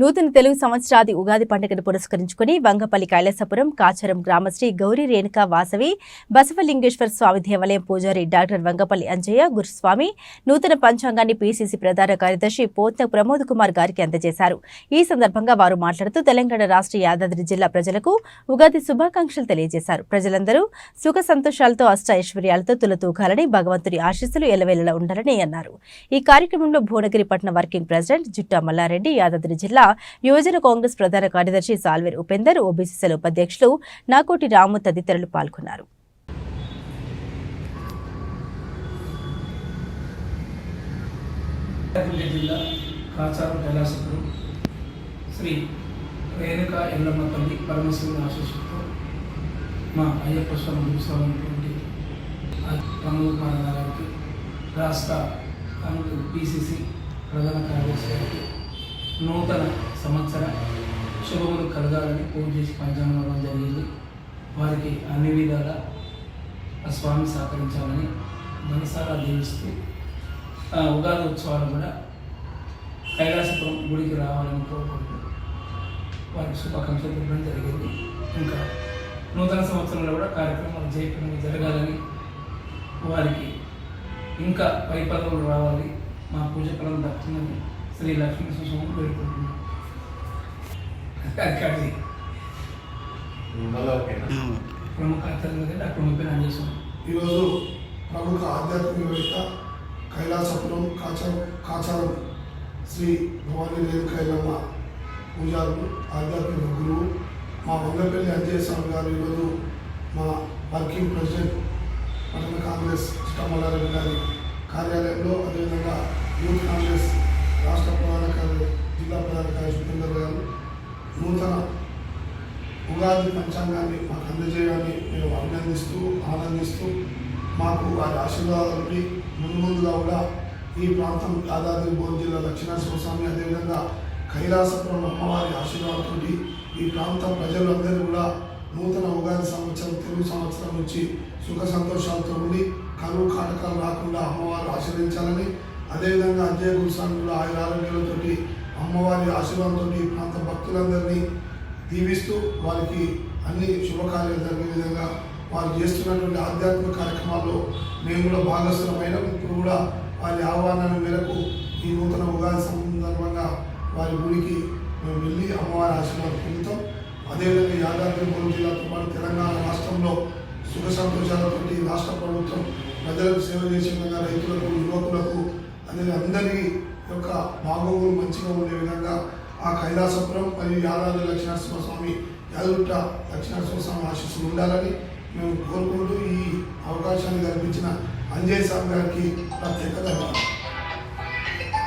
నూతన తెలుగు సంవత్సరాది ఉగాది పండుగను పురస్కరించుకుని వంగపల్లి కైలాసపురం కాచరం గ్రామశ్రీ గౌరీ రేణుక వాసవి బసవలింగేశ్వర స్వామి దేవాలయం పూజారి డాక్టర్ వంగపల్లి అంజయ్య గురుస్వామి నూతన పంచాంగాన్ని పీసీసీ ప్రధాన కార్యదర్శి పోత్న ప్రమోద్ కుమార్ గారికి అందజేశారు. ఈ సందర్భంగా వారు మాట్లాడుతూ తెలంగాణ రాష్ట్ర యాదాద్రి జిల్లా ప్రజలకు ఉగాది శుభాకాంక్షలు తెలియజేశారు. ప్రజలందరూ సుఖ సంతోషాలతో అష్ట ఐశ్వర్యాలతో తులతూగాలని భగవంతుడి ఆశీస్సులు ఎలవేళలా ఉండాలని అన్నారు. ఈ కార్యక్రమంలో భువనగిరి పట్టణ వర్కింగ్ ప్రెసిడెంట్ జుట్టా మల్లారెడ్డి యాదాద్రి జిల్లా యువజన కాంగ్రెస్ ప్రధాన కార్యదర్శి సాల్వేర్ ఉపేందర్ ఓబీసీసీల ఉపాధ్యక్షులు నాకోటి రాము తదితరులు పాల్గొన్నారు. జిల్లా కాచారం కైలాసపురం శ్రీ రేణుక పరమశివుని మా అయ్యప్ప స్వామి గురుస్వామైనటువంటి గారికి రాష్ట్ర కమిటీ పిసిసి ప్రధాన కార్యదర్శి గారికి నూతన సంవత్సర శుభములు కలగాలని పూజ చేసి పంచాంగం జరిగింది. వారికి అన్ని విధాల ఆ స్వామి సహకరించాలని మనసారా దీవిస్తూ ఆ ఉగాది ఉత్సవాలు కూడా కైలాసపురం గుడికి రావాలని కోరుకుంటూ వారికి శుభాకాంక్షలు చెప్పడం జరిగింది. ఇంకా నూతన సంవత్సరంలో కూడా కార్యక్రమాలు జయప్రదంగా జరగాలని వారికి ఇంకా పై పదవులు రావాలి. మా పూజ ఫలం దక్కుతుందని శ్రీ లక్ష్మీ స్వామి వేడుకుంటున్నాం అది ప్రముఖ అత్యంత డాక్టర్ ముప్పై అంజేశ్వరం ఈరోజు ప్రముఖ ఆధ్యాత్మికవేత్త కైలాసపురం కాచారం కాచారం శ్రీ భవానీ రేణుకైలమ్మ పూజారులు ఆధ్యాత్మిక గురువు మా వంగపల్లి అంజయ్య స్వామి గారు ఈరోజు మా వర్కింగ్ ప్రెసిడెంట్ పట్టణ కాంగ్రెస్ చిట్టమల్లారెడ్డి గారి కార్యాలయంలో అదేవిధంగా యూత్ కాంగ్రెస్ రాష్ట్ర ప్రధాన కార్య జిల్లా ప్రధాన కార్యదర్శి ఉపేందర్ గారు నూతన ఉగాది పంచాంగాన్ని మాకు అందజేయాలని మేము అభినందిస్తూ ఆనందిస్తూ మాకు వారి ఆశీర్వాదాలకి ముందు ముందుగా కూడా ఈ ప్రాంతం యాదాద్రి భువన్ జిల్లా దక్షిణేశ్వర స్వామి అదేవిధంగా కైలాసపురం అమ్మవారి ఆశీర్వాదంతో ఈ ప్రాంత ప్రజలందరూ కూడా నూతన ఉగాది సంవత్సరం తెలుగు సంవత్సరం నుంచి సుఖ సంతోషాలతో ఉండి కరువు కాటకాలు రాకుండా అమ్మవారు ఆశీర్వించాలని అదేవిధంగా అజయ గురుస్వామి కూడా ఆయన ఆరోగ్యాలతోటి అమ్మవారి ఆశీర్వాదంతో ఈ ప్రాంత భక్తులందరినీ దీవిస్తూ వారికి అన్ని శుభకార్యాలు జరిగే విధంగా వారు చేస్తున్నటువంటి ఆధ్యాత్మిక కార్యక్రమాల్లో మేము కూడా భాగస్థులమైన ఇప్పుడు కూడా వారి ఆహ్వానాల మేరకు ఈ నూతన ఉగాది సందర్భంగా వారి గుడికి మేము వెళ్ళి అమ్మవారి ఆశీర్వాదం పొందుతాం. అదేవిధంగా యాదాద్రి భువన్ జిల్లాతో పాటు తెలంగాణ రాష్ట్రంలో సుఖ సంతోషాలతోటి రాష్ట్ర ప్రభుత్వం ప్రజలకు సేవ చేసే విధంగా రైతులకు యువకులకు అదే అందరి యొక్క బాగోగులు మంచిగా ఉండే విధంగా ఆ కైలాసపురం మరియు యాదాద్రి లక్ష్మీనరసింహ స్వామి యాదగుట్ట లక్ష్మీనరసింహ స్వామి ఆశీస్సులు ఉండాలని మేము కోరుకుంటూ ఈ అవకాశాన్ని కల్పించిన అంజయ్ స్వామి గారికి ప్రత్యేక ధన్యవాదాలు.